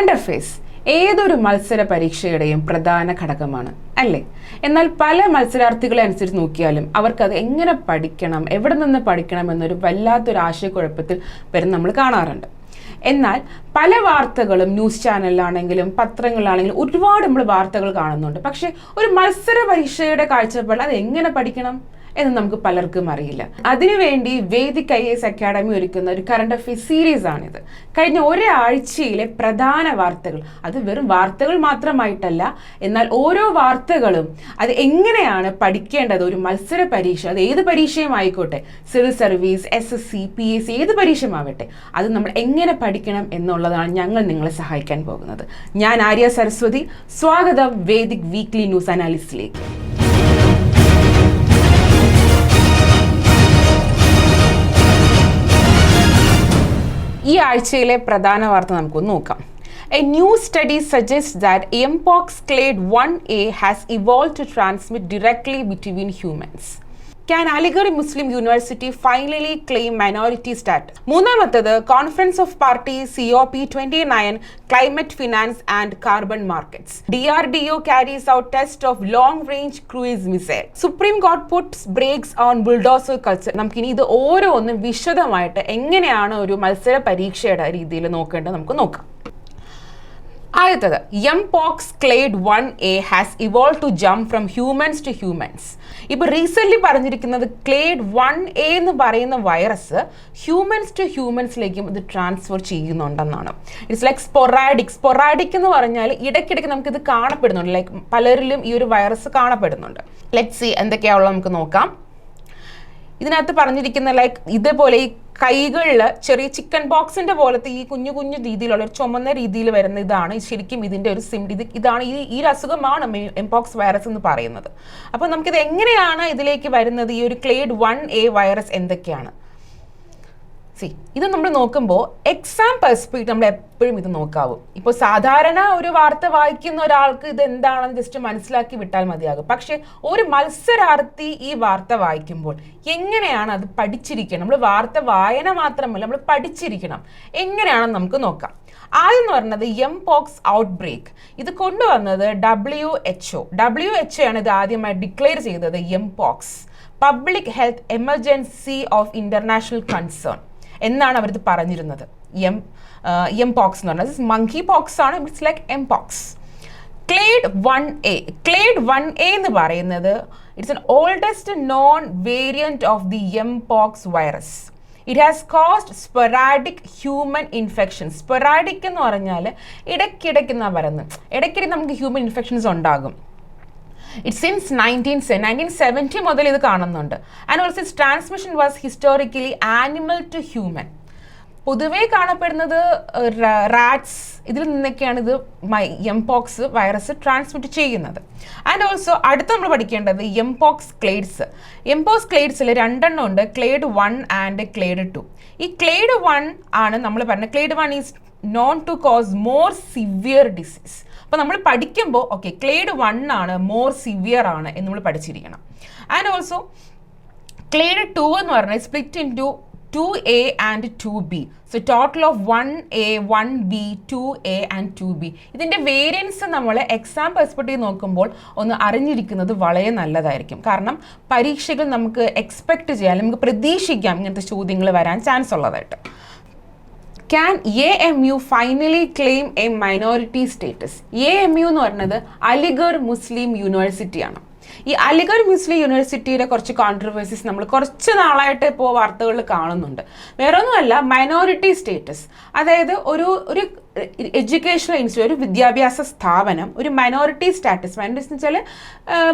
Current affairs ഏതൊരു മത്സര പരീക്ഷയുടെയും പ്രധാന ഘടകമാണ് അല്ലേ? എന്നാൽ പല മത്സരാർത്ഥികളെ അനുസരിച്ച് നോക്കിയാലും അവർക്കത് എങ്ങനെ പഠിക്കണം എവിടെ നിന്ന് പഠിക്കണം എന്നൊരു വല്ലാത്തൊരു ആശയക്കുഴപ്പത്തിൽ വരും നമ്മൾ കാണാറുണ്ട്. എന്നാൽ പല വാർത്തകളും ന്യൂസ് ചാനലിലാണെങ്കിലും പത്രങ്ങളിലാണെങ്കിലും ഒരുപാട് നമ്മൾ വാർത്തകൾ കാണുന്നുണ്ട്. പക്ഷേ ഒരു മത്സര പരീക്ഷയുടെ കാഴ്ചപ്പാടിൽ അത് എങ്ങനെ പഠിക്കണം? എന്ന് നമുക്ക് പലർക്കും അറിയില്ല. അതിനുവേണ്ടി വേദിക് ഐ എസ് അക്കാഡമി ഒരുക്കുന്ന ഒരു കറണ്ട് അഫയേഴ്സ് സീരീസ് ആണിത്. കഴിഞ്ഞ ഒരാഴ്ചയിലെ പ്രധാന വാർത്തകൾ. അത് വെറും വാർത്തകൾ മാത്രമായിട്ടല്ല എന്നാൽ ഓരോ വാർത്തകളും അത് എങ്ങനെയാണ് പഠിക്കേണ്ടത്? ഒരു മത്സര പരീക്ഷ. അത് ഏത് പരീക്ഷയും ആയിക്കോട്ടെ. Civil service S S C P S C ഏത് പരീക്ഷയുമാവട്ടെ അത് നമ്മൾ എങ്ങനെ പഠിക്കണം എന്നുള്ളതാണ് ഞങ്ങൾ നിങ്ങളെ സഹായിക്കാൻ പോകുന്നത്. ഞാൻ ആര്യ സരസ്വതി. സ്വാഗതം വേദിക് വീക്ക്ലി ന്യൂസ് അനാലിസിലേക്ക് ഈ ആഴ്ചയിലെ പ്രധാന വാർത്ത നമുക്കൊന്ന് നോക്കാം a new study suggest that mpox clade one a has evolve to transmit directly between humans Can Aligarh Muslim university finally claim minority status മൂന്നാമത്തത് conference of party C O P twenty nine climate finance and carbon markets D R D O carries out test of long range cruise missile supreme court puts brakes on bulldozer culture നമുക്കിനി ഇത് ഓരോന്നും വിശദമായിട്ട് എങ്ങനെയാണ് ഒരു മത്സര പരീക്ഷയുടെ രീതിയിൽ നോക്കേണ്ടത് നമുക്ക് നോക്കാം. ആദ്യത്തത് M pox clade one A has evolve to jump from humans to humans ഇപ്പോൾ റീസെന്റ്ലി പറഞ്ഞിരിക്കുന്നത് ക്ലേഡ് വൺ എ എന്ന് പറയുന്ന വൈറസ് ഹ്യൂമൻസ് ടു ഹ്യൂമൻസിലേക്കും ഇത് ട്രാൻസ്ഫർ ചെയ്യുന്നുണ്ടെന്നാണ്. ഇറ്റ്സ് ലൈക് സ്പൊറാഡിക് സ്പൊറാഡിക് എന്ന് പറഞ്ഞാൽ ഇടയ്ക്കിടയ്ക്ക് ഇത് കാണപ്പെടുന്നുണ്ട്. ലൈക് പലരിലും ഈ ഒരു വൈറസ് കാണപ്പെടുന്നുണ്ട്. ലെറ്റ് സി എന്തൊക്കെയാണുള്ളത് നമുക്ക് നോക്കാം. ഇതിനകത്ത് പറഞ്ഞിരിക്കുന്ന ലൈക്ക് ഇതേപോലെ ഈ കൈകളിൽ ചെറിയ ചിക്കൻ ബോക്സിന്റെ പോലത്തെ ഈ കുഞ്ഞു കുഞ്ഞു രീതിയിലുള്ള ഒരു ചുമന്ന രീതിയിൽ വരുന്ന ഇതാണ് ശരിക്കും ഇതിന്റെ ഒരു സിം ഇത് ഇതാണ് ഈ ഈ അസുഖമാണ് എംപോക്സ് വൈറസ് എന്ന് പറയുന്നത്. അപ്പോൾ നമുക്കിത് എങ്ങനെയാണ് ഇതിലേക്ക് വരുന്നത്? ഈ ഒരു ക്ലേഡ് വൺ എ വൈറസ് എന്തൊക്കെയാണ്? സി ഇത് നമ്മൾ നോക്കുമ്പോൾ എക്സാം പെർസ്പെക്ട് നമ്മൾ എപ്പോഴും ഇത് നോക്കാവും. ഇപ്പോൾ സാധാരണ ഒരു വാർത്ത വായിക്കുന്ന ഒരാൾക്ക് ഇത് എന്താണെന്ന് ജസ്റ്റ് മനസ്സിലാക്കി വിട്ടാൽ മതിയാകും. പക്ഷേ ഒരു മത്സരാർത്ഥി ഈ വാർത്ത വായിക്കുമ്പോൾ എങ്ങനെയാണ് അത് പഠിച്ചിരിക്കണം? നമ്മൾ വാർത്ത വായന മാത്രമല്ല നമ്മൾ പഠിച്ചിരിക്കണം. എങ്ങനെയാണെന്ന് നമുക്ക് നോക്കാം. ആദ്യം എന്ന് പറഞ്ഞത് എം പോക്സ് ഔട്ട് ബ്രേക്ക് ഇത് കൊണ്ടുവന്നത് W H O W H O ആണ് ഇത് ആദ്യമായി ഡിക്ലെയർ ചെയ്തത് M pox public health emergency of international concern എന്നാണ് അവർ പറഞ്ഞിരുന്നത്. എം എം പോക്സ് എന്ന് പറഞ്ഞത് മങ്കി പോക്സ് ആണ്. It's like M pox clade one A clade one A എന്ന് പറയുന്നത് it's an oldest known variant of the M pox virus it has caused sporadic human infection sporadic എന്ന് പറഞ്ഞാൽ ഇടയ്ക്കിടയ്ക്ക് എന്നാണ് പറയുന്നത് ഇടയ്ക്കിടയ്ക്ക് നമുക്ക് ഹ്യൂമൻ ഇൻഫെക്ഷൻസ് ഉണ്ടാകും. It since nineteen nineteen seventy മുതൽ ഇത് കാണുന്നുണ്ട്. And also it's transmission was historically animal to human പൊതുവേ കാണപ്പെടുന്നത് റാറ്റ്സ് ഇതിൽ നിന്നൊക്കെയാണ് ഇത് എംപോക്സ് വൈറസ് ട്രാൻസ്മിറ്റ് ചെയ്യുന്നത്. ആൻഡ് ഓൾസോ അടുത്ത് നമ്മൾ പഠിക്കേണ്ടത് എംപോക്സ് ക്ലേഡ്സ് എംപോക്സ് ക്ലേഡ്സിൽ രണ്ടെണ്ണം ഉണ്ട് clade one and clade two ഈ ക്ലേഡ് വൺ ആണ് നമ്മൾ പറഞ്ഞത് clade one is known to cause more severe disease അപ്പോൾ നമ്മൾ പഠിക്കുമ്പോൾ ഓക്കെ ക്ലേഡ് വൺ ആണ് മോർ സിവിയർ ആണ് എന്ന് നമ്മൾ പഠിച്ചിരിക്കണം. ആൻഡ് ഓൾസോ ക്ലേഡ് ടു എന്ന് പറഞ്ഞാൽ split into two A and two B so total of one A one B two A and two B ഇതിന്റെ വേരിയൻസ് നമ്മൾ എക്സാം പെർസ്പെക്റ്റീവ് നോക്കുമ്പോൾ ഒന്ന് അറിഞ്ഞിരിക്കുന്നത് വളരെ നല്ലതായിരിക്കും. കാരണം പരീക്ഷകൾ നമുക്ക് എക്സ്പെക്ട് ചെയ്യാൻ നമുക്ക് പ്രതീക്ഷിക്കാം ഇങ്ങനത്തെ ചോദ്യങ്ങൾ വരാൻ ചാൻസ് ഉള്ളതായിട്ട്. Can A M U finally claim a minority status A M U എന്ന് പറയുന്നത് അലിഗർ മുസ്ലിം യൂണിവേഴ്സിറ്റിയാണ്. ഈ അലിഗർ മുസ്ലിം യൂണിവേഴ്സിറ്റിയുടെ കുറച്ച് കോൺട്രവേഴ്സീസ് നമ്മൾ കുറച്ച് നാളായിട്ട് ഇപ്പോൾ വാർത്തകളിൽ കാണുന്നുണ്ട്. വേറൊന്നുമല്ല മൈനോറിറ്റി സ്റ്റേറ്റസ് അതായത് ഒരു ഒരു എഡ്യൂക്കേഷണൽ ഇൻസ്റ്റിറ്റ്യൂട്ട് ഒരു വിദ്യാഭ്യാസ സ്ഥാപനം ഒരു മൈനോറിറ്റി സ്റ്റാറ്റസ് മൈനോറിറ്റി വെച്ചാൽ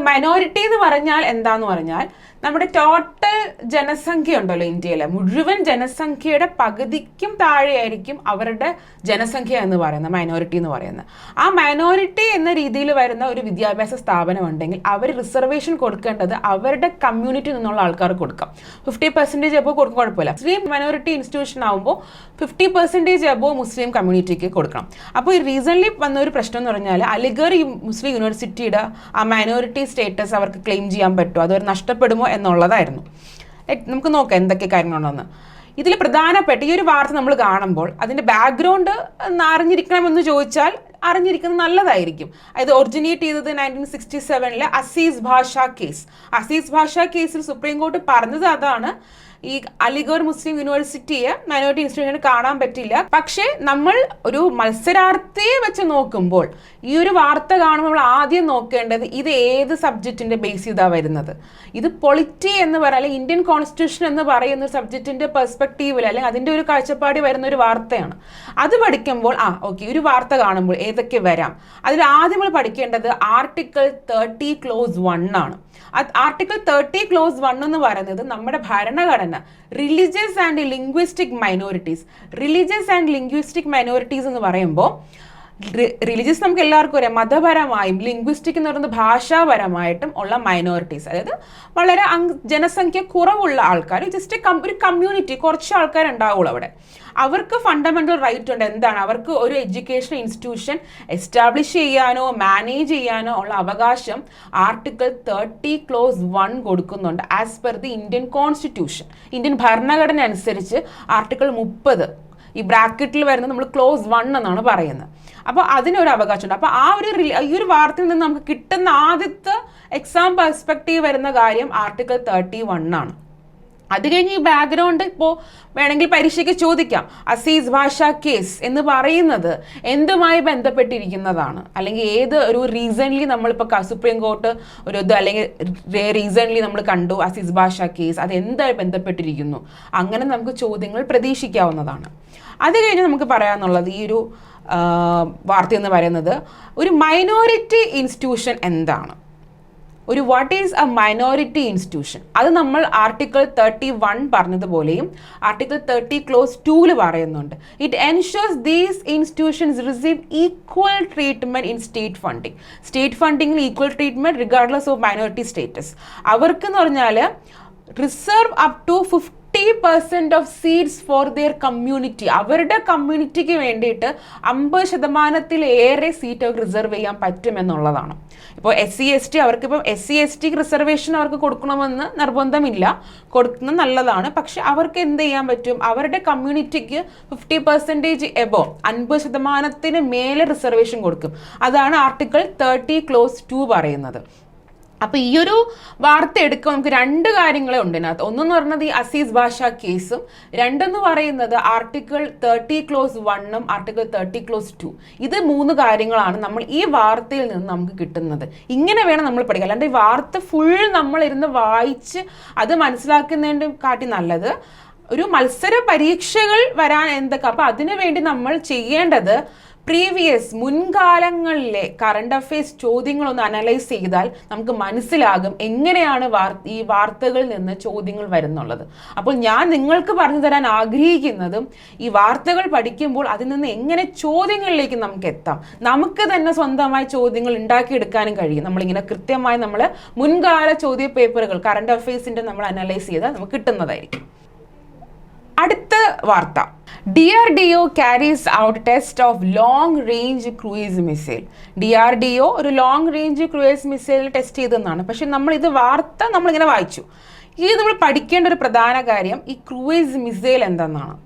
മൈനോറിറ്റി എന്ന് പറഞ്ഞാൽ എന്താന്ന് പറഞ്ഞാൽ നമ്മുടെ ടോട്ടൽ ജനസംഖ്യ ഉണ്ടല്ലോ ഇന്ത്യയിലെ. മുഴുവൻ ജനസംഖ്യയുടെ പകുതിക്കും താഴെയായിരിക്കും അവരുടെ ജനസംഖ്യ എന്ന് പറയുന്നത് മൈനോറിറ്റി എന്ന് പറയുന്നത്. ആ മൈനോറിറ്റി എന്ന രീതിയിൽ വരുന്ന ഒരു വിദ്യാഭ്യാസ സ്ഥാപനം ഉണ്ടെങ്കിൽ അവർ റിസർവേഷൻ കൊടുക്കേണ്ടത് അവരുടെ കമ്മ്യൂണിറ്റി നിന്നുള്ള ആൾക്കാർക്ക് കൊടുക്കാം. ഫിഫ്റ്റി പെർസെന്റേജ് എബോ കൊടുക്കും കുഴപ്പമില്ല. മുസ്ലിം മൈനോറിറ്റി ഇൻസ്റ്റിറ്റ്യൂഷൻ ആകുമ്പോൾ ഫിഫ്റ്റി പെർസെന്റേജ് എബോ മുസ്ലിം കമ്മ്യൂണിറ്റിക്ക് കൊടുക്കണം. അപ്പോൾ ഈ റീസെന്റ്ലി വന്ന ഒരു പ്രശ്നം എന്ന് പറഞ്ഞാൽ അലിഗർ മുസ്ലിം യൂണിവേഴ്സിറ്റിയുടെ ആ മൈനോറിറ്റി സ്റ്റേറ്റസ് അവർക്ക് ക്ലെയിം ചെയ്യാൻ പറ്റുമോ? അതവർ നഷ്ടപ്പെടുമോ എന്നുള്ളതായിരുന്നു. നമുക്ക് നോക്കാം എന്തൊക്കെ കാര്യങ്ങളുണ്ടെന്ന്. ഇതിൽ പ്രധാനപ്പെട്ട ഈ ഒരു വാർത്ത നമ്മൾ കാണുമ്പോൾ അതിന്റെ ബാക്ക്ഗ്രൗണ്ട് അറിഞ്ഞിരിക്കണമെന്ന് ചോദിച്ചാൽ അറിഞ്ഞിരിക്കുന്നത് നല്ലതായിരിക്കും. അതായത് ഒറിജിനേറ്റ് ചെയ്തത് nineteen sixty സെവനിലെ Azeez Basha case Azeez ഭാഷ കേസിൽ സുപ്രീം കോർട്ട് പറഞ്ഞത് അതാണ് ഈ അലിഗഡ് മുസ്ലിം യൂണിവേഴ്സിറ്റിയെ മൈനോറിറ്റി ഇൻസ്റ്റിറ്റ്യൂഷന് കാണാൻ പറ്റില്ല. പക്ഷേ നമ്മൾ ഒരു മത്സരാർത്ഥിയെ വെച്ച് നോക്കുമ്പോൾ ഈ ഒരു വാർത്ത കാണുമ്പോൾ നമ്മൾ ആദ്യം നോക്കേണ്ടത് ഇത് ഏത് സബ്ജക്റ്റിന്റെ ബേസ് ചെയ്താണ് വരുന്നത്? ഇത് പൊളിറ്റി എന്ന് പറയുക അല്ലെങ്കിൽ ഇന്ത്യൻ കോൺസ്റ്റിറ്റ്യൂഷൻ എന്ന് പറയുന്ന ഒരു സബ്ജക്റ്റിന്റെ പെർസ്പെക്റ്റീവിൽ അല്ലെങ്കിൽ അതിന്റെ ഒരു കാഴ്ചപ്പാടി വരുന്ന ഒരു വാർത്തയാണ്. അത് പഠിക്കുമ്പോൾ ആ ഓക്കെ ഒരു വാർത്ത കാണുമ്പോൾ ഏതൊക്കെ വരാം? അതിൽ ആദ്യം നമ്മൾ പഠിക്കേണ്ടത് ആർട്ടിക്കിൾ തേർട്ടി ക്ലോസ് വൺ ആണ്. ആർട്ടിക്കിൾ തേർട്ടി ക്ലോസ് വൺ എന്ന് പറയുന്നത് നമ്മുടെ ഭരണഘടന religious and linguistic minorities religious and linguistic minorities എന്ന് പറയുമ്പോൾ റിലീജിയസ് നമുക്ക് എല്ലാവർക്കും അറിയാം. മതപരമായും ലിംഗ്വിസ്റ്റിക് എന്ന് പറയുന്നത് ഭാഷാപരമായിട്ടും ഉള്ള മൈനോറിറ്റീസ് അതായത് വളരെ ജനസംഖ്യ കുറവുള്ള ആൾക്കാർ ജസ്റ്റ് ഒരു കമ്മ്യൂണിറ്റി കുറച്ച് ആൾക്കാരുണ്ടാവുള്ളൂ അവിടെ. അവർക്ക് ഫണ്ടമെന്റൽ റൈറ്റ് ഉണ്ട്. എന്താണ്? അവർക്ക് ഒരു എഡ്യൂക്കേഷൻ ഇൻസ്റ്റിറ്റ്യൂഷൻ എസ്റ്റാബ്ലിഷ് ചെയ്യാനോ മാനേജ് ചെയ്യാനോ ഉള്ള അവകാശം ആർട്ടിക്കിൾ തേർട്ടി ക്ലോസ് വൺ കൊടുക്കുന്നുണ്ട് as per the Indian constitution Indian ഭരണഘടന അനുസരിച്ച് ആർട്ടിക്കിൾ മുപ്പത് ഈ ബ്രാക്കറ്റിൽ വരുന്നത് നമ്മൾ ക്ലോസ് വൺ എന്നാണ് പറയുന്നത്. അപ്പോൾ അതിനൊരു അവകാശമുണ്ട്. അപ്പോൾ ആ ഒരു ഈ ഒരു വാർത്തയിൽ നിന്ന് നമുക്ക് കിട്ടുന്ന ആദ്യത്തെ എക്സാം പെർസ്പെക്റ്റീവ് വരുന്ന കാര്യം ആർട്ടിക്കിൾ തേർട്ടി വൺ ആണ്. അത് കഴിഞ്ഞ് ഈ ബാക്ക്ഗ്രൗണ്ട് ഇപ്പോൾ വേണമെങ്കിൽ പരീക്ഷയ്ക്ക് ചോദിക്കാം. അസീസ് ഭാഷ കേസ് എന്ന് പറയുന്നത് എന്തുമായി ബന്ധപ്പെട്ടിരിക്കുന്നതാണ്? അല്ലെങ്കിൽ ഏത് ഒരു റീസൺലി നമ്മളിപ്പോൾ സുപ്രീം കോർട്ട് ഒരു ഇത് അല്ലെങ്കിൽ റീസൺലി നമ്മൾ കണ്ടു അസീസ് ഭാഷ കേസ് അത് എന്തായി ബന്ധപ്പെട്ടിരിക്കുന്നു? അങ്ങനെ നമുക്ക് ചോദ്യങ്ങൾ പ്രതീക്ഷിക്കാവുന്നതാണ്. അത് കഴിഞ്ഞ് നമുക്ക് പറയാമെന്നുള്ളത് ഈ ഒരു വാർത്ത എന്ന് പറയുന്നത് ഒരു മൈനോറിറ്റി ഇൻസ്റ്റിറ്റ്യൂഷൻ എന്താണ്? ഒരു what is a minority institution അത് നമ്മൾ ആർട്ടിക്കിൾ തേർട്ടി വൺ പറഞ്ഞതുപോലെയും ആർട്ടിക്കിൾ തേർട്ടി ക്ലോസ് ടൂവിൽ പറയുന്നുണ്ട്. It ensures these institutions receive equal treatment in state funding state ഫണ്ടിങ്ങിൽ equal treatment regardless of minority status അവർക്ക് എന്ന് പറഞ്ഞാൽ reserve up to fifty fifty percent of seats for their community അവരുടെ കമ്മ്യൂണിറ്റിക്ക് വേണ്ടിയിട്ട് അമ്പത് ശതമാനത്തിലേറെ seat അവർക്ക് റിസർവ് ചെയ്യാൻ പറ്റുമെന്നുള്ളതാണ്. ഇപ്പോൾ S C S T അവർക്കിപ്പം S C S T reservation അവർക്ക് കൊടുക്കണമെന്ന് നിർബന്ധമില്ല. കൊടുക്കുന്നത് നല്ലതാണ്. പക്ഷെ അവർക്ക് എന്ത് ചെയ്യാൻ പറ്റും? അവരുടെ കമ്മ്യൂണിറ്റിക്ക് ഫിഫ്റ്റി പെർസെന്റേജ് എബോ അൻപത് ശതമാനത്തിന് മേലെ റിസർവേഷൻ കൊടുക്കും. അതാണ് ആർട്ടിക്കിൾ തേർട്ടി ക്ലോസ് ടു പറയുന്നത്. അപ്പോൾ ഈ ഒരു വാർത്ത എടുക്കുമ്പോൾ നമുക്ക് രണ്ട് കാര്യങ്ങളെ ഉണ്ട് ഇതിനകത്ത്. ഒന്നെന്ന് പറയുന്നത് ഈ അസീസ് ഭാഷ കേസും രണ്ടെന്ന് പറയുന്നത് ആർട്ടിക്കിൾ തേർട്ടി ക്ലോസ് വണ്ണും ആർട്ടിക്കിൾ തേർട്ടി ക്ലോസ് ടു. ഇത് മൂന്ന് കാര്യങ്ങളാണ് നമ്മൾ ഈ വാർത്തയിൽ നിന്ന് നമുക്ക് കിട്ടുന്നത്. ഇങ്ങനെ വേണം നമ്മൾ പഠിക്കുക അല്ലാണ്ട് ഈ വാർത്ത ഫുൾ നമ്മൾ ഇരുന്ന് വായിച്ച് അത് മനസ്സിലാക്കുന്നതിന്റെ കാട്ടി നല്ലത് ഒരു മത്സര പരീക്ഷകൾ വരാൻ എന്തൊക്കെ അപ്പോൾ അതിനു വേണ്ടി നമ്മൾ ചെയ്യേണ്ടത് പ്രീവിയസ് മുൻകാലങ്ങളിലെ കറണ്ട് അഫയേഴ്സ് ചോദ്യങ്ങളൊന്ന് അനലൈസ് ചെയ്താൽ നമുക്ക് മനസ്സിലാകും എങ്ങനെയാണ് ഈ വാർത്തകളിൽ നിന്ന് ചോദ്യങ്ങൾ വരുന്നുള്ളത്. അപ്പോൾ ഞാൻ നിങ്ങൾക്ക് പറഞ്ഞു തരാൻ ആഗ്രഹിക്കുന്നതും ഈ വാർത്തകൾ പഠിക്കുമ്പോൾ അതിൽ നിന്ന് എങ്ങനെ ചോദ്യങ്ങളിലേക്ക് നമുക്ക് എത്താം. നമുക്ക് തന്നെ സ്വന്തമായി ചോദ്യങ്ങൾ ഉണ്ടാക്കിയെടുക്കാനും കഴിയും. നമ്മളിങ്ങനെ കൃത്യമായി നമ്മൾ മുൻകാല ചോദ്യ പേപ്പറുകൾ കറണ്ട് അഫയേഴ്സിന്റെ നമ്മൾ അനലൈസ് ചെയ്താൽ നമുക്ക് കിട്ടുന്നതായിരിക്കും. അടുത്ത വാർത്ത. D R D O carries out test of long range cruise missile D R D O ഒരു long range cruise missile test ചെയ്തെന്നാണ്. പക്ഷെ നമ്മൾ ഇത് വാർത്ത നമ്മളിങ്ങനെ വായിച്ചു. ഇത് നമ്മൾ പഠിക്കേണ്ട ഒരു പ്രധാന കാര്യം ഈ ക്രൂയിസ് മിസൈൽ എന്തെന്നാണ്.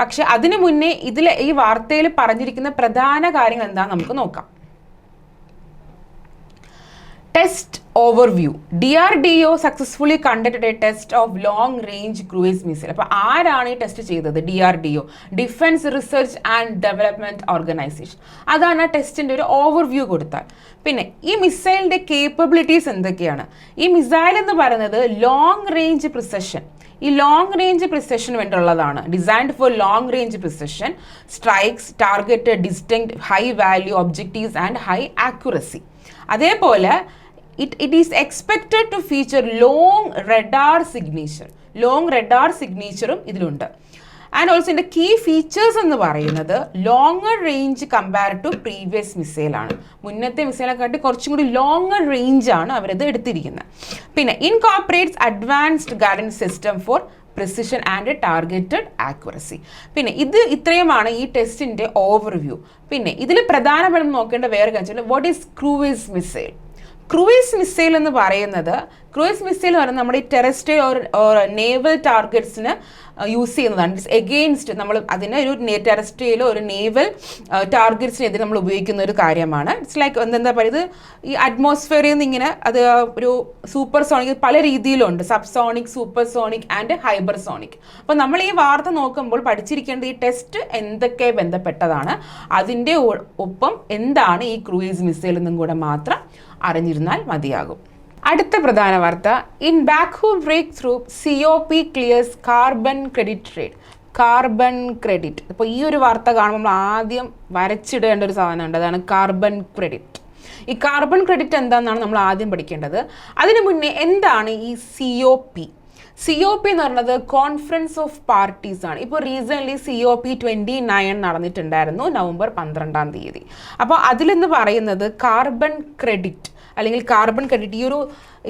പക്ഷെ അതിനു മുന്നേ ഇതിൽ ഈ വാർത്തയിൽ പറഞ്ഞിരിക്കുന്ന പ്രധാന കാര്യങ്ങൾ എന്താണെന്ന് നമുക്ക് നോക്കാം. Test overview D R D O successfully conducted a test of long range cruise missile അപ്പോൾ ആരാണ് ഈ ടെസ്റ്റ് ചെയ്തത്? D R D O defence research and development organisation അതാണ് ആ ടെസ്റ്റിന്റെ ഒരു ഓവർവ്യൂ കൊടുത്താൽ. പിന്നെ ഈ മിസൈലിന്റെ കേപ്പബിലിറ്റീസ് എന്തൊക്കെയാണ്? ഈ മിസൈൽ എന്ന് പറയുന്നത് ലോങ് റേഞ്ച് പ്രിസഷൻ ഈ ലോങ് റേഞ്ച് പ്രിസഷൻ വേണ്ടിയുള്ളതാണ്. Designed for long range precision strikes target distinct high value objectives and high accuracy അതേപോലെ it it is expected to feature long radar signature long radar സിഗ്നേച്ചറും ഇതിലുണ്ട്. And also ഇതിന്റെ key features എന്ന് പറയുന്നത് longer range compare to previous മിസൈലാണ് മുന്നത്തെ മിസൈലിനെക്കാട്ടി കുറച്ചും കൂടി longer റേഞ്ചാണ് അവരത് എടുത്തിരിക്കുന്നത്. പിന്നെ incorporates advanced guidance system for precision and targeted accuracy പിന്നെ ഇത് ഇത്രയുമാണ് ഈ ടെസ്റ്റിന്റെ ഓവർവ്യൂ പിന്നെ ഇതിൽ പ്രധാനപ്പെട്ട നോക്കേണ്ട വേറെ കാര്യം what is cruise missile cruise missile എന്ന് പറയുന്നത് ക്രൂയിസ് മിസൈൽ പറയുന്നത് നമ്മുടെ ഈ ടെറസ്ട്രിയൽ ഓർ നേവൽ ടാർഗറ്റ്സിന് യൂസ് ചെയ്യുന്നതാണ്. എഗെയിൻസ്റ്റ് നമ്മൾ അതിന് ഒരു ടെറസ്ട്രിയലോ ഒരു നേവൽ ടാർഗറ്റ്സിനെതിരെ നമ്മൾ ഉപയോഗിക്കുന്ന ഒരു കാര്യമാണ്. ഇറ്റ്സ് ലൈക്ക് എന്താ പറയുക ഇത് ഈ അറ്റ്മോസ്ഫിയറിൽ നിന്ന് ഇങ്ങനെ അത് ഒരു സൂപ്പർ സോണിക് പല രീതിയിലുണ്ട്. Subsonic supersonic and hypersonic അപ്പോൾ നമ്മൾ ഈ വാർത്ത നോക്കുമ്പോൾ പഠിച്ചിരിക്കേണ്ടത് ഈ ടെസ്റ്റ് എന്തൊക്കെ ബന്ധപ്പെട്ടതാണ് അതിന്റെ ഒപ്പം എന്താണ് ഈ ക്രൂയിസ് മിസൈൽ എന്നും കൂടെ മാത്രം അറിഞ്ഞിരുന്നാൽ മതിയാകും. അടുത്ത പ്രധാന വാർത്ത. In Baku breakthrough C O P clears carbon credit trade carbon credit അപ്പോൾ ഈ ഒരു വാർത്ത കാണുമ്പോൾ നമ്മൾ ആദ്യം വരച്ചിടേണ്ട ഒരു സാധനമുണ്ട്. അതാണ് കാർബൺ ക്രെഡിറ്റ് ഈ കാർബൺ ക്രെഡിറ്റ് എന്താണെന്നാണ് നമ്മൾ ആദ്യം പഠിക്കേണ്ടത്. അതിനു മുന്നേ എന്താണ് ഈ C O P C O P എന്ന് പറയുന്നത് കോൺഫറൻസ് ഓഫ് പാർട്ടീസ് ആണ്. ഇപ്പോൾ recently C O P twenty nine നടന്നിട്ടുണ്ടായിരുന്നു November പന്ത്രണ്ടാം തീയതി. അപ്പോൾ അതിലെന്ന് പറയുന്നത് കാർബൺ ക്രെഡിറ്റ് അല്ലെങ്കിൽ കാർബൺ ക്രെഡിറ്റ് ഈ ഒരു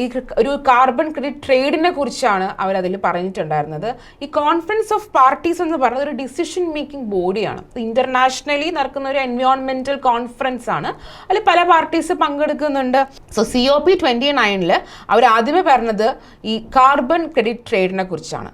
ഈ ഒരു കാർബൺ ക്രെഡിറ്റ് ട്രേഡിനെ കുറിച്ചാണ് അവരതിൽ പറഞ്ഞിട്ടുണ്ടായിരുന്നത്. ഈ കോൺഫറൻസ് ഓഫ് പാർട്ടീസ് എന്ന് പറയുന്നത് ഒരു ഡിസിഷൻ മേക്കിംഗ് ബോഡിയാണ് ഇന്റർനാഷണലി നടക്കുന്ന ഒരു എൻവയോൺമെന്റൽ കോൺഫറൻസ് ആണ്. അതിൽ പല പാർട്ടീസ് പങ്കെടുക്കുന്നുണ്ട്. So C O P twenty നയനിൽ അവർ ആദ്യമേ പറഞ്ഞത് ഈ കാർബൺ ക്രെഡിറ്റ് ട്രേഡിനെ കുറിച്ചാണ്.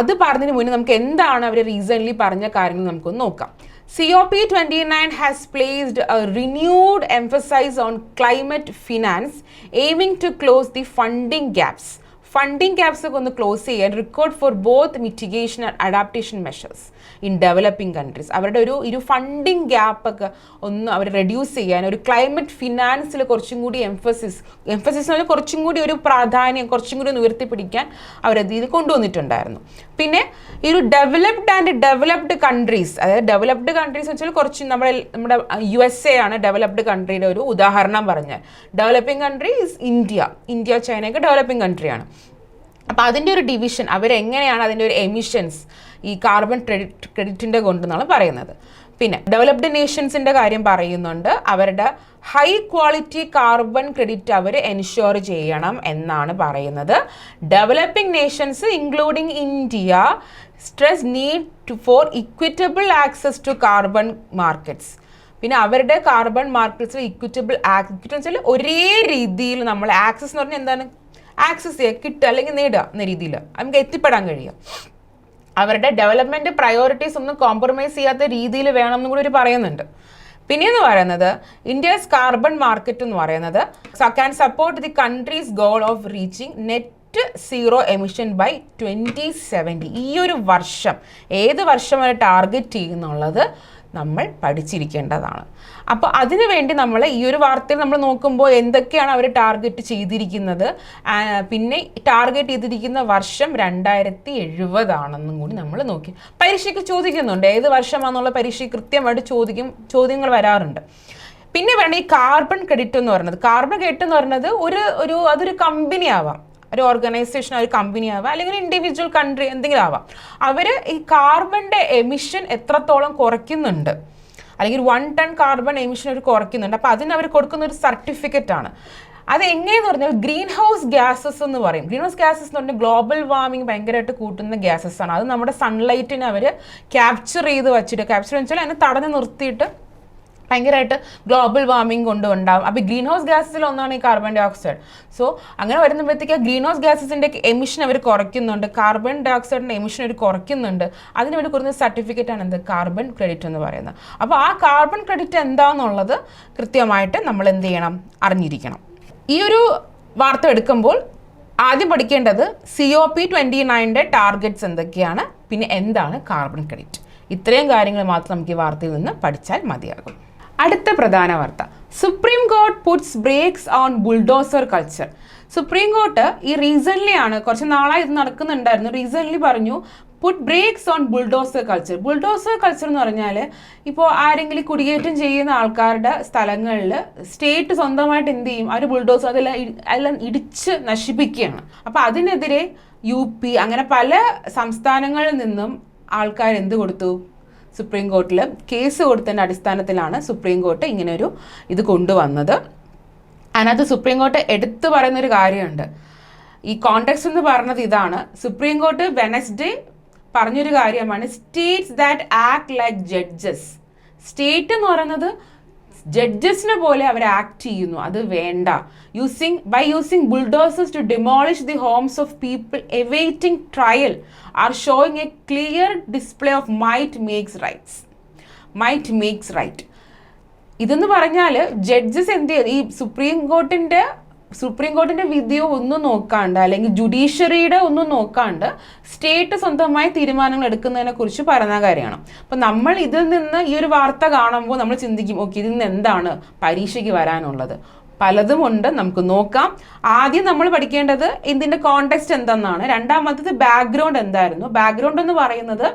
അത് പറഞ്ഞതിന് മുന്നേ നമുക്ക് എന്താണ് അവർ റീസൺലി പറഞ്ഞ കാര്യങ്ങൾ നമുക്കൊന്ന് നോക്കാം. COP29 has placed a renewed emphasis on climate finance, aiming to close the funding gaps. Funding gaps ഒക്കെ ഒന്ന് ക്ലോസ് ചെയ്യാൻ record for both mitigation and adaptation measures In developing countries അവരുടെ ഒരു ഒരു ഫണ്ടിങ് ഗ്യാപ്പൊക്കെ ഒന്ന് അവർ റെഡ്യൂസ് ചെയ്യാൻ ഒരു ക്ലൈമറ്റ് ഫിനാൻസിൽ കുറച്ചും കൂടി എംഫസിസ് എംഫസിസ് എന്ന് കുറച്ചും കൂടി ഒരു പ്രാധാന്യം കുറച്ചും കൂടി ഉയർത്തിപ്പിടിക്കാൻ അവരത് ഇത് കൊണ്ടുവന്നിട്ടുണ്ടായിരുന്നു. പിന്നെ ഈ ഒരു ഡെവലപ്ഡ് ആൻഡ് ഡെവലപ്ഡ് കൺട്രീസ് അതായത് ഡെവലപ്ഡ് കൺട്രീസ് എന്ന് വെച്ചാൽ കുറച്ച് നമ്മുടെ നമ്മുടെ യു എസ് എ ആണ് ഡെവലപ്ഡ് കൺട്രിയുടെ ഒരു ഉദാഹരണം പറഞ്ഞാൽ developing country is India India ചൈനയൊക്കെ developing കൺട്രിയാണ് അപ്പോൾ അതിന്റെ ഒരു ഡിവിഷൻ അവരെങ്ങനെയാണ് അതിന്റെ ഒരു എമിഷൻസ് ഈ കാർബൺ ക്രെഡിറ്റ് ക്രെഡിറ്റിന്റെ കൊണ്ടെന്നാണ് പറയുന്നത്. പിന്നെ ഡെവലപ്ഡ് നേഷൻസിന്റെ കാര്യം പറയുന്നുണ്ട്. അവരുടെ ഹൈ ക്വാളിറ്റി കാർബൺ ക്രെഡിറ്റ് അവർ എൻഷുർ ചെയ്യണം എന്നാണ് പറയുന്നത്. Developing nations including India stress need to for equitable access to carbon markets പിന്നെ അവരുടെ കാർബൺ മാർക്കറ്റ്സിൽ ഇക്വിറ്റബിൾ ആക്സ് ഒരേ രീതിയിൽ നമ്മൾ ആക്സസ് എന്ന് പറഞ്ഞാൽ എന്താണ്? ആക്സസ് ചെയ്യുക കിട്ടുക അല്ലെങ്കിൽ നേടുക എന്ന രീതിയിൽ നമുക്ക് എത്തിപ്പെടാൻ കഴിയുക അവരുടെ ഡെവലപ്മെന്റ് പ്രയോറിറ്റീസ് ഒന്നും കോംപ്രമൈസ് ചെയ്യാത്ത രീതിയിൽ വേണം എന്നും കൂടി ഒരു പറയുന്നുണ്ട്. പിന്നെയെന്ന് പറയുന്നത് ഇന്ത്യസ് കാർബൺ മാർക്കറ്റ് എന്ന് പറയുന്നത് can support the countries goal of reaching net zero emission by twenty seventy ഈ ഒരു വർഷം ഏത് വർഷം വരെ ടാർഗറ്റ് ചെയ്യുന്നുള്ളത് നമ്മൾ പഠിച്ചിരിക്കേണ്ടതാണ്. അപ്പോൾ അതിനുവേണ്ടി നമ്മൾ ഈ ഒരു വാർത്തയിൽ നമ്മൾ നോക്കുമ്പോൾ എന്തൊക്കെയാണ് അവർ ടാർഗറ്റ് ചെയ്തിരിക്കുന്നത്? പിന്നെ ടാർഗറ്റ് ചെയ്തിരിക്കുന്ന വർഷം രണ്ടായിരത്തി എഴുപതാണെന്നും കൂടി നമ്മൾ നോക്കി. പരീക്ഷയ്ക്ക് ചോദിക്കുന്നുണ്ട്. ഏത് വർഷമാണെന്നുള്ള പരീക്ഷ കൃത്യമായിട്ട് ചോദിക്കും ചോദ്യങ്ങൾ വരാറുണ്ട്. പിന്നെ വേണം ഈ കാർബൺ ക്രെഡിറ്റ് എന്ന് പറയുന്നത്. കാർബൺ ക്രെഡിറ്റ് എന്ന് പറയുന്നത് ഒരു ഒരു അതൊരു കമ്പനി ആവാം. ഒരു ഓർഗനൈസേഷൻ ഒരു കമ്പനി ആവാം അല്ലെങ്കിൽ ഇൻഡിവിജ്വൽ കൺട്രി എന്തെങ്കിലും ആവാം. അവർ ഈ കാർബണിന്റെ എമിഷൻ എത്രത്തോളം കുറയ്ക്കുന്നുണ്ട്? അല്ലെങ്കിൽ വൺ ടൺ കാർബൺ എമിഷൻ അവർ കുറയ്ക്കുന്നുണ്ട്. അപ്പോൾ അതിന് അവർ കൊടുക്കുന്ന ഒരു സർട്ടിഫിക്കറ്റ് ആണ്. അത് എങ്ങനെയെന്ന് പറഞ്ഞാൽ ഗ്രീൻ ഹൗസ് ഗ്യാസസ് എന്ന് പറയും. ഗ്രീൻ ഹൗസ് ഗ്യാസസ് എന്ന് പറഞ്ഞാൽ ഗ്ലോബൽ വാർമിംഗ് ഭയങ്കരമായിട്ട് കൂട്ടുന്ന ഗ്യാസസ് ആണ്. അത് നമ്മുടെ സൺലൈറ്റിനെ അവർ ക്യാപ്ചർ ചെയ്ത് വെച്ചിട്ട് ക്യാപ്ചർ വെച്ചാൽ അതിനെ തടഞ്ഞു നിർത്തിയിട്ട് ഭയങ്കരമായിട്ട് ഗ്ലോബൽ വാർമിംഗ് കൊണ്ട് ഉണ്ടാവും അപ്പോൾ ഗ്രീൻ ഹൗസ് ഗ്യാസസിൽ ഒന്നാണ് ഈ കാർബൺ ഡൈ ഓക്സൈഡ് സോ അങ്ങനെ വരുമ്പോഴത്തേക്ക് ഗ്രീൻ ഹൗസ് ഗ്യാസസിന്റെ എമിഷൻ അവർ കുറയ്ക്കുന്നുണ്ട്. കാർബൺ ഡൈ ഓക്സൈഡിന്റെ എമിഷൻ അവർ കുറയ്ക്കുന്നുണ്ട്. അതിന് വേണ്ടി കൊടുക്കുന്ന സർട്ടിഫിക്കറ്റ് ആണ് എന്ത്? കാർബൺ ക്രെഡിറ്റ് എന്ന് പറയുന്നത്. അപ്പോൾ ആ കാർബൺ ക്രെഡിറ്റ് എന്താണെന്നുള്ളത് കൃത്യമായിട്ട് നമ്മൾ എന്ത് ചെയ്യണം? അറിഞ്ഞിരിക്കണം. ഈ ഒരു വാർത്ത എടുക്കുമ്പോൾ ആദ്യം പഠിക്കേണ്ടത് സി ഒ പി ട്വന്റി നയന്റെ ടാർഗറ്റ്സ് എന്തൊക്കെയാണ്? പിന്നെ എന്താണ് കാർബൺ ക്രെഡിറ്റ് ഇത്രയും കാര്യങ്ങൾ മാത്രം നമുക്ക് ഈ വാർത്തയിൽ നിന്ന് പഠിച്ചാൽ മതിയാകും. അടുത്ത പ്രധാന വാർത്ത. Supreme Court puts brakes on bulldozer culture Supreme Court ഈ റീസൺലി ആണ് കുറച്ച് നാളായി ഇത് നടക്കുന്നുണ്ടായിരുന്നു. റീസൺലി പറഞ്ഞു put brakes on bulldozer culture bulldozer culture എന്ന് പറഞ്ഞാൽ ഇപ്പോൾ ആരെങ്കിലും കുടിയേറ്റം ചെയ്യുന്ന ആൾക്കാരുടെ സ്ഥലങ്ങളിൽ സ്റ്റേറ്റ് സ്വന്തമായിട്ട് എന്ത് ചെയ്യും? അവർ ബുൾഡോസർ അതെല്ലാം എല്ലാം ഇടിച്ച് നശിപ്പിക്കുകയാണ്. അപ്പോൾ അതിനെതിരെ യു പി അങ്ങനെ പല സംസ്ഥാനങ്ങളിൽ നിന്നും ആൾക്കാർ എന്ത് കൊടുത്തു? സുപ്രീം കോർട്ടിൽ കേസ് കൊടുത്തതിന്റെ അടിസ്ഥാനത്തിലാണ് സുപ്രീം കോർട്ട് ഇങ്ങനെ ഒരു ഇത് കൊണ്ടുവന്നത്. അതിനകത്ത് സുപ്രീം കോർട്ട് എടുത്തു പറയുന്നൊരു കാര്യമുണ്ട്. ഈ കോണ്ടെക്സ്റ്റ് എന്ന് പറഞ്ഞത് ഇതാണ്. സുപ്രീം കോർട്ട് വെനസ്ഡേ പറഞ്ഞൊരു കാര്യമാണ് states that act like judges state എന്ന് പറയുന്നത് ജഡ്ജസിനെ പോലെ അവർ ആക്ട് ചെയ്യുന്നു. അത് വേണ്ട. Using by using bulldozers to demolish the homes of people awaiting trial are showing a clear display of might makes rights might makes right ഇതെന്ന് പറഞ്ഞാൽ ജഡ്ജസ് എന്ത് ഈ സുപ്രീം കോർട്ടിന്റെ സുപ്രീം കോർട്ടിന്റെ വിധിയോ ഒന്നും നോക്കാണ്ട് അല്ലെങ്കിൽ ജുഡീഷ്യറിയുടെ ഒന്നും നോക്കാണ്ട് സ്റ്റേറ്റ് സ്വന്തമായി തീരുമാനങ്ങൾ എടുക്കുന്നതിനെ കുറിച്ച് പറയുന്ന കാര്യമാണ്. അപ്പം നമ്മൾ ഇതിൽ നിന്ന് ഈ ഒരു വാർത്ത കാണുമ്പോൾ നമ്മൾ ചിന്തിക്കും ഓക്കെ ഇതിൽ നിന്ന് എന്താണ് പരീക്ഷയ്ക്ക് വരാനുള്ളത്? പലതും ഉണ്ട് നമുക്ക് നോക്കാം. ആദ്യം നമ്മൾ പഠിക്കേണ്ടത് ഇതിന്റെ കോണ്ടെക്സ്റ്റ് എന്തെന്നാണ്. രണ്ടാമത്തത് ബാക്ക്ഗ്രൗണ്ട് എന്തായിരുന്നു? ബാക്ക്ഗ്രൗണ്ട് എന്ന് പറയുന്നത്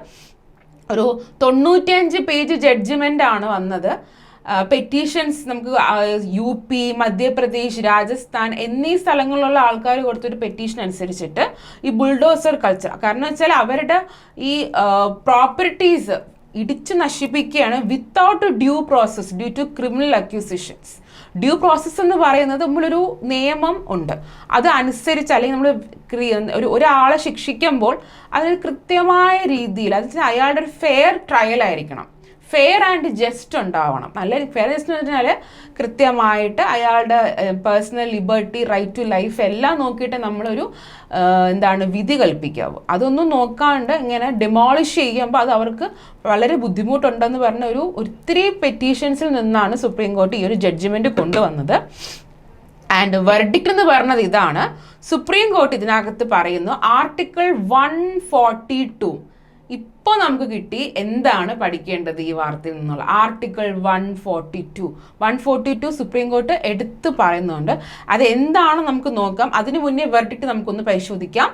ഒരു തൊണ്ണൂറ്റിയഞ്ച് പേജ് ജഡ്ജ്മെന്റ് ആണ് വന്നത്. പെറ്റീഷൻസ് നമുക്ക് യു പി മധ്യപ്രദേശ് രാജസ്ഥാൻ എന്നീ സ്ഥലങ്ങളിലുള്ള ആൾക്കാർ കൊടുത്തൊരു പെറ്റീഷൻ അനുസരിച്ചിട്ട് ഈ ബുൾഡോസർ കൾച്ചർ കാരണം വെച്ചാൽ അവരുടെ ഈ പ്രോപ്പർട്ടീസ് ഇടിച്ചു നശിപ്പിക്കുകയാണ് without due process due to criminal accusations due process എന്ന് പറയുന്നത് നമ്മളൊരു നിയമം ഉണ്ട്. അത് അനുസരിച്ച് അല്ലെങ്കിൽ നമ്മൾ ഒരു ഒരാളെ ശിക്ഷിക്കുമ്പോൾ അതിന് കൃത്യമായ രീതിയിൽ അത് അയാളുടെ ഒരു ഫെയർ ട്രയൽ ആയിരിക്കണം. ഫെയർ ആൻഡ് ജസ്റ്റ് ഉണ്ടാവണം. നല്ല ഫെയർ ജസ്റ്റ് എന്ന് പറഞ്ഞാൽ കൃത്യമായിട്ട് അയാളുടെ personal liberty right to life എല്ലാം നോക്കിയിട്ട് നമ്മളൊരു എന്താണ് വിധി കൽപ്പിക്കാവൂ അതൊന്നും നോക്കാണ്ട് ഇങ്ങനെ ഡിമോളിഷ് ചെയ്യുമ്പോൾ അത് അവർക്ക് വളരെ ബുദ്ധിമുട്ടുണ്ടെന്ന് പറഞ്ഞ ഒരു ഒത്തിരി പെറ്റീഷൻസിൽ നിന്നാണ് സുപ്രീം കോടതി ഈ ഒരു ജഡ്ജ്മെന്റ് കൊണ്ടുവന്നത്. ആൻഡ് വെർഡിക്റ്റ് എന്ന് പറഞ്ഞത് ഇതാണ്. സുപ്രീം കോർട്ട് ഇതിനകത്ത് പറയുന്നു ആർട്ടിക്കിൾ വൺ ഫോർട്ടി ടു ഇപ്പോൾ നമുക്ക് കിട്ടി എന്താണ് പഠിക്കേണ്ടത് ഈ വാർത്തയിൽ നിന്നുള്ള? Article one forty two one forty two Supreme Court എടുത്ത് പറയുന്നുണ്ട്. അത് എന്താണ് നമുക്ക് നോക്കാം. അതിനു മുന്നേ വെർഡിക്റ്റ് നമുക്കൊന്ന് പരിശോധിക്കാം.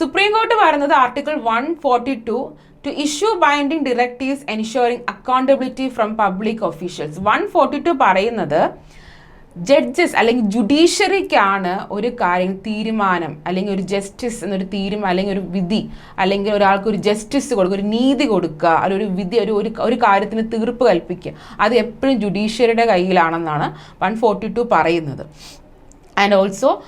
സുപ്രീം കോർട്ട് പറയുന്നത് article one forty two to issue binding directives ensuring accountability from public officials one forty two പറയുന്നത് ജഡ്ജസ് അല്ലെങ്കിൽ ജുഡീഷ്യറിക്കാണ് ഒരു കാര്യം തീരുമാനം അല്ലെങ്കിൽ ഒരു ജസ്റ്റിസ് എന്നൊരു തീരുമാനം അല്ലെങ്കിൽ ഒരു വിധി അല്ലെങ്കിൽ ഒരാൾക്ക് ഒരു ജസ്റ്റിസ് കൊടുക്കുക ഒരു നീതി കൊടുക്കുക അല്ലെങ്കിൽ ഒരു വിധി ഒരു ഒരു കാര്യത്തിന് തീർപ്പ് കൽപ്പിക്കുക. അത് എപ്പോഴും ജുഡീഷ്യറിയുടെ കയ്യിലാണെന്നാണ് വൺ ഫോർട്ടി ടു പറയുന്നത്. ആൻഡ് ഓൾസോ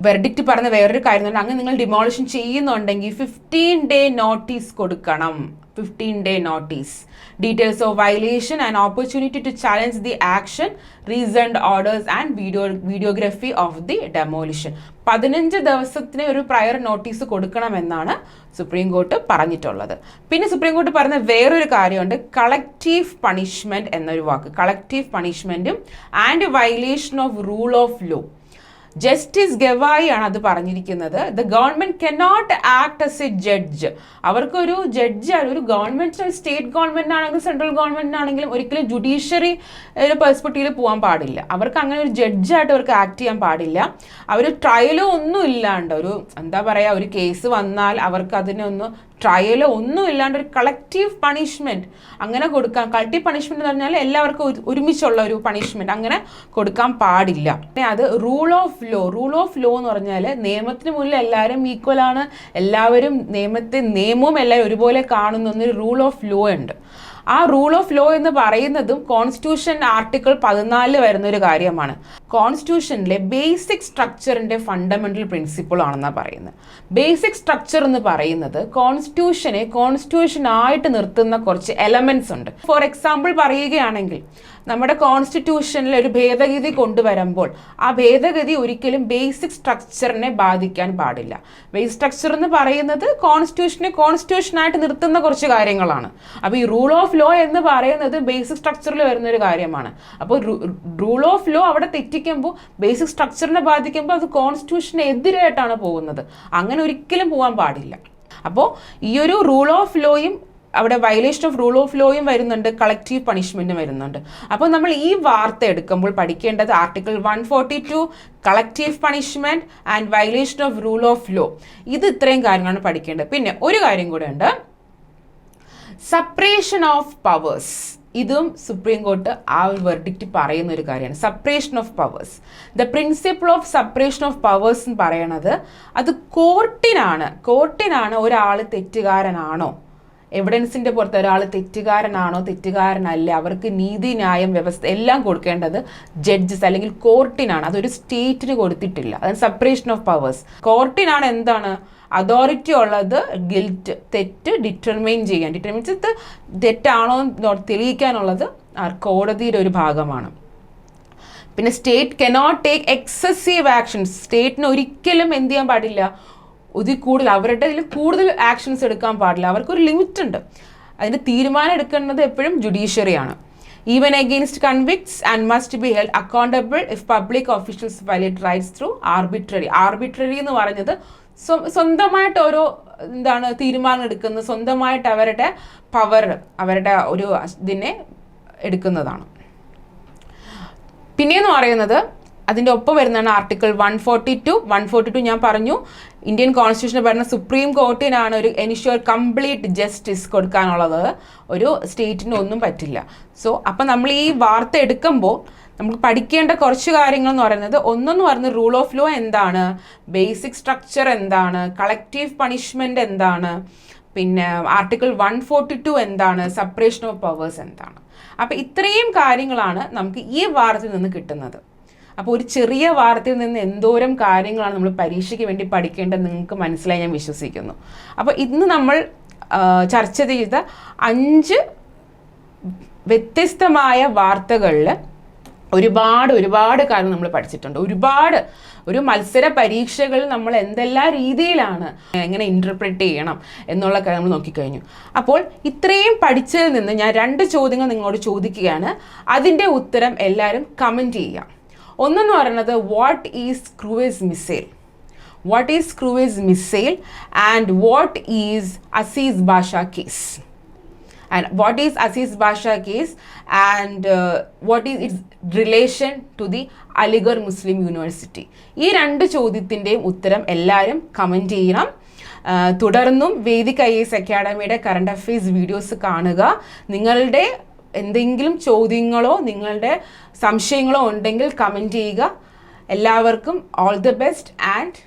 വെർഡിക്റ്റ് പറഞ്ഞ വേറൊരു കാര്യം അങ്ങനെ നിങ്ങൾ ഡിമോളിഷൻ ചെയ്യുന്നുണ്ടെങ്കിൽ ഫിഫ്റ്റീൻ ഡേ നോട്ടീസ് കൊടുക്കണം. Fifteen day notice details of violation and opportunity to challenge the action reasoned orders and video videography of the demolition പതിനഞ്ച് ദിവസത്തിന് ഒരു പ്രയർ നോട്ടീസ് കൊടുക്കണമെന്നാണ് സുപ്രീം കോർട്ട് പറഞ്ഞിട്ടുള്ളത്. പിന്നെ സുപ്രീം കോർട്ട് പറഞ്ഞ വേറൊരു കാര്യമുണ്ട്. കളക്റ്റീവ് പണിഷ്മെന്റ് എന്നൊരു വാക്ക്. Collective പണിഷ്മെന്റും and violation of rule of law justice Gavai ആണ് അത് പറഞ്ഞിരിക്കുന്നത്. The government cannot act as a judge അവർക്കൊരു ജഡ്ജ് ഒരു ഗവൺമെന്റ് സ്റ്റേറ്റ് ഗവൺമെന്റ് ആണെങ്കിലും സെൻട്രൽ ഗവൺമെന്റ് ആണെങ്കിലും ഒരിക്കലും ജുഡീഷ്യറി പെർസ്പെക്റ്റീവിൽ പോകാൻ പാടില്ല. അവർക്ക് അങ്ങനെ ഒരു ജഡ്ജായിട്ട് അവർക്ക് ആക്ട് ചെയ്യാൻ പാടില്ല. അവർ ട്രയലോ ഒന്നും ഇല്ലാണ്ട് ഒരു എന്താ പറയുക ഒരു കേസ് വന്നാൽ അവർക്ക് അതിനൊന്ന് ട്രയലോ ഒന്നും ഇല്ലാണ്ട് ഒരു കളക്റ്റീവ് പണിഷ്മെന്റ് അങ്ങനെ കൊടുക്കാം. കളക്റ്റീവ് പണിഷ്മെന്റ് എന്ന് പറഞ്ഞാൽ എല്ലാവർക്കും ഒരുമിച്ചുള്ള ഒരു പണിഷ്മെന്റ് അങ്ങനെ കൊടുക്കാൻ പാടില്ല. പിന്നെ അത് rule of law rule of law എന്ന് പറഞ്ഞാൽ നിയമത്തിന് മുന്നിൽ എല്ലാവരും ഈക്വൽ ആണ്. എല്ലാവരും നിയമത്തെ നിയമവും എല്ലാവരും ഒരുപോലെ കാണുന്ന ഒരു റൂൾ ഓഫ് ലോ ഉണ്ട്. ആ റൂൾ ഓഫ് ലോ എന്ന് പറയുന്നതും കോൺസ്റ്റിറ്റ്യൂഷൻ ആർട്ടിക്കിൾ പതിനാലിൽ വരുന്ന ഒരു കാര്യമാണ്. കോൺസ്റ്റിറ്റ്യൂഷനിലെ ബേസിക് സ്ട്രക്ചറിന്റെ ഫണ്ടമെന്റൽ പ്രിൻസിപ്പിൾ ആണെന്നാണ് പറയുന്നത്. ബേസിക് സ്ട്രക്ചർ എന്ന് പറയുന്നത് കോൺസ്റ്റിറ്റ്യൂഷനെ കോൺസ്റ്റിറ്റ്യൂഷൻ ആയിട്ട് നിർത്തുന്ന കുറച്ച് എലമെന്റ്സ് ഉണ്ട്. ഫോർ എക്സാമ്പിൾ പറയുകയാണെങ്കിൽ നമ്മുടെ കോൺസ്റ്റിറ്റ്യൂഷനിൽ ഒരു ഭേദഗതി കൊണ്ടുവരുമ്പോൾ ആ ഭേദഗതി ഒരിക്കലും ബേസിക് സ്ട്രക്ചറിനെ ബാധിക്കാൻ പാടില്ല. ബേസ് സ്ട്രക്ചർ എന്ന് പറയുന്നത് കോൺസ്റ്റിറ്റ്യൂഷനെ കോൺസ്റ്റിറ്റ്യൂഷനായിട്ട് നിർത്തുന്ന കുറച്ച് കാര്യങ്ങളാണ്. അപ്പോൾ ഈ റൂൾ ഓഫ് ലോ എന്ന് പറയുന്നത് ബേസിക് സ്ട്രക്ചറിൽ വരുന്ന ഒരു കാര്യമാണ് അപ്പോൾ റൂൾ ഓഫ് ലോ അവിടെ തെറ്റിക്കുമ്പോൾ ബേസിക് സ്ട്രക്ചറിനെ ബാധിക്കുമ്പോൾ അത് കോൺസ്റ്റിറ്റ്യൂഷന് എതിരായിട്ടാണ് പോകുന്നത്. അങ്ങനെ ഒരിക്കലും പോകാൻ പാടില്ല. അപ്പോൾ ഈ ഒരു റൂൾ ഓഫ് ലോയും അവിടെ വയലേഷൻ ഓഫ് റൂൾ ഓഫ് ലോയും വരുന്നുണ്ട് കളക്റ്റീവ് പണിഷ്മെന്റും വരുന്നുണ്ട്. അപ്പോൾ നമ്മൾ ഈ വാർത്ത എടുക്കുമ്പോൾ പഠിക്കേണ്ടത് article one forty two collective punishment and violation of rule of law ഇത് ഇത്രയും കാര്യങ്ങളാണ് പഠിക്കേണ്ടത്. പിന്നെ ഒരു കാര്യം കൂടെ ഉണ്ട്. സപ്പറേഷൻ ഓഫ് പവേഴ്സ് ഇതും സുപ്രീം കോർട്ട് ആ ഒരു വെർഡിക്റ്റ് പറയുന്ന ഒരു കാര്യമാണ്. Separation of powers the principle of separation of powers എന്ന് പറയണത് അത് കോർട്ടിനാണ് കോർട്ടിനാണ് ഒരാൾ തെറ്റുകാരനാണോ? എവിഡൻസിന്റെ പുറത്ത് ഒരാൾ തെറ്റുകാരനാണോ തെറ്റുകാരനല്ല അവർക്ക് നീതി ന്യായം വ്യവസ്ഥ എല്ലാം കൊടുക്കേണ്ടത് ജഡ്ജസ് അല്ലെങ്കിൽ കോർട്ടിനാണ് അതൊരു സ്റ്റേറ്റിന് കൊടുത്തിട്ടില്ല. അതായത് സെപ്പറേഷൻ ഓഫ് പവേഴ്സ് കോർട്ടിനാണ് എന്താണ്? അതോറിറ്റി ഉള്ളത് ഗിൽറ്റ് തെറ്റ് ഡിറ്റർമൈൻ ചെയ്യാൻ. ഡിറ്റർമൈൻ ചെയ്ത് തെറ്റാണോ തെളിയിക്കാനുള്ളത് കോടതിയുടെ ഒരു ഭാഗമാണ്. പിന്നെ state cannot take excessive actions സ്റ്റേറ്റിന് ഒരിക്കലും എന്ത് ചെയ്യാൻ പാടില്ല? ഇതിൽ കൂടുതൽ അവരുടെ ഇതിൽ കൂടുതൽ ആക്ഷൻസ് എടുക്കാൻ പാടില്ല. അവർക്കൊരു ലിമിറ്റ് ഉണ്ട്. അതിന് തീരുമാനം എടുക്കേണ്ടത് എപ്പോഴും ജുഡീഷ്യറിയാണ് even against convicts and must be held accountable if public officials violate rights through arbitrary arbitrary എന്ന് പറഞ്ഞത് സ്വന്തമായിട്ട് ഓരോ എന്താണ് തീരുമാനം എടുക്കുന്നത് സ്വന്തമായിട്ട് അവരുടെ പവർ അവരുടെ ഒരു ഇതിനെ എടുക്കുന്നതാണ്. പിന്നെയെന്ന് പറയുന്നത് അതിന്റെ ഒപ്പം വരുന്നതാണ് article one forty two one forty two ഞാൻ പറഞ്ഞു ഇന്ത്യൻ കോൺസ്റ്റിറ്റ്യൂഷൻ പറയുന്ന സുപ്രീം കോർട്ടിനാണ് ഒരു എനിഷ്യൂർ കംപ്ലീറ്റ് ജസ്റ്റിസ് കൊടുക്കാനുള്ളത്. ഒരു സ്റ്റേറ്റിന് ഒന്നും പറ്റില്ല. സോ അപ്പം നമ്മൾ ഈ വാർത്ത എടുക്കുമ്പോൾ നമുക്ക് പഠിക്കേണ്ട കുറച്ച് കാര്യങ്ങൾ എന്ന് പറയുന്നത് ഒന്നെന്ന് പറയുന്നത് റൂൾ ഓഫ് ലോ എന്താണ്? ബേസിക് സ്ട്രക്ചർ എന്താണ്? കളക്റ്റീവ് പണിഷ്മെന്റ് എന്താണ്? പിന്നെ ആർട്ടിക്കിൾ വൺ ഫോർട്ടി ടു എന്താണ്? സെപ്പറേഷൻ ഓഫ് പവേഴ്സ് എന്താണ്? അപ്പോൾ ഇത്രയും കാര്യങ്ങളാണ് നമുക്ക് ഈ വാർത്തയിൽ നിന്ന് കിട്ടുന്നത്. അപ്പോൾ ഒരു ചെറിയ വാർത്തയിൽ നിന്ന് എന്തോരം കാര്യങ്ങളാണ് നമ്മൾ പരീക്ഷയ്ക്ക് വേണ്ടി പഠിക്കേണ്ടത് നിങ്ങൾക്ക് മനസ്സിലായി ഞാൻ വിശ്വസിക്കുന്നു. അപ്പോൾ ഇന്ന് നമ്മൾ ചർച്ച ചെയ്ത അഞ്ച് വ്യത്യസ്തമായ വാർത്തകളിൽ ഒരുപാട് ഒരുപാട് കാര്യം നമ്മൾ പഠിച്ചിട്ടുണ്ട്. ഒരുപാട് ഒരു മത്സര പരീക്ഷകളിൽ നമ്മൾ എന്തെല്ലാം രീതിയിലാണ് എങ്ങനെ ഇന്റർപ്രറ്റ് ചെയ്യണം എന്നുള്ള കാര്യം നമ്മൾ നോക്കിക്കഴിഞ്ഞു. അപ്പോൾ ഇത്രയും പഠിച്ചതിൽ നിന്ന് ഞാൻ രണ്ട് ചോദ്യങ്ങൾ നിങ്ങളോട് ചോദിക്കുകയാണ്. അതിന്റെ ഉത്തരം എല്ലാവരും കമന്റ് ചെയ്യുക. ഒന്നെന്ന് പറയുന്നത് what is cruise missile what is cruise missile and what is Azeez Basha case and what is Aziz Basha case and uh, what is its relation to Aligarh Muslim University ഈ രണ്ട് ചോദ്യത്തിന്റെയും ഉത്തരം എല്ലാവരും comment ചെയ്യണം. തുടർന്നും Vedic I S അക്കാഡമിയുടെ current affairs videos കാണുക. നിങ്ങളുടെ എന്തെങ്കിലും ചോദ്യങ്ങളോ നിങ്ങളുടെ സംശയങ്ങളോ ഉണ്ടെങ്കിൽ കമന്റ് ചെയ്യുക. എല്ലാവർക്കും ഓൾ ദി ബെസ്റ്റ് ആൻഡ്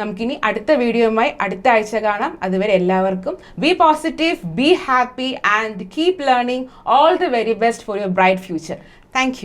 നമുക്കിനി അടുത്ത വീഡിയോയുമായി അടുത്ത ആഴ്ച കാണാം. അതുവരെ എല്ലാവർക്കും be positive be happy and keep learning all the very best for your bright future thank